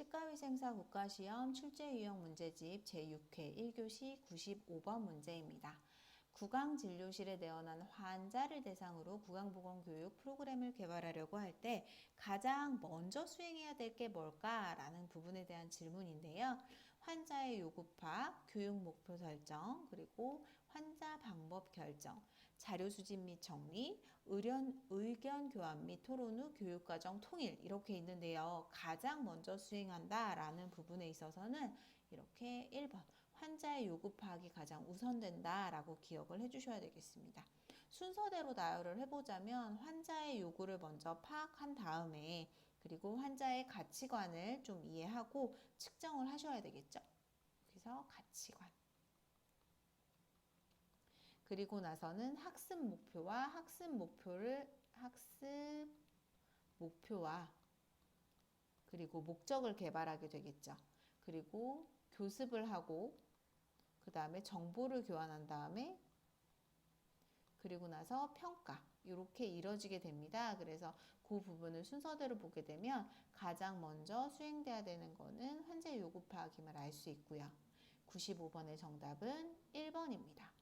치과위생사 국가시험 출제유형 문제집 제6회 1교시 95번 문제입니다. 구강진료실에 내원한 환자를 대상으로 구강보건교육 프로그램을 개발하려고 할 때 가장 먼저 수행해야 될 게 뭘까라는 부분에 대한 질문인데요. 환자의 요구 파악, 교육 목표 설정, 그리고 환자 방법 결정, 자료 수집 및 정리, 의견, 의견 교환 및 토론 후 교육과정 통일 이렇게 있는데요. 가장 먼저 수행한다 라는 부분에 있어서는 이렇게 1번 환자의 요구 파악이 가장 우선된다 라고 기억을 해주셔야 되겠습니다. 순서대로 나열을 해보자면 환자의 요구를 먼저 파악한 다음에 그리고 환자의 가치관을 좀 이해하고 측정을 하셔야 되겠죠. 그래서 가치관. 그리고 나서는 학습 목표와 학습 목표를 학습 목표와 그리고 목적을 개발하게 되겠죠. 그리고 교습을 하고 그 다음에 정보를 교환한 다음에 그리고 나서 평가 이렇게 이뤄지게 됩니다. 그래서 그 부분을 순서대로 보게 되면 가장 먼저 수행돼야 되는 거는 환자 요구 파악임을 알 수 있고요. 95번의 정답은 1번입니다.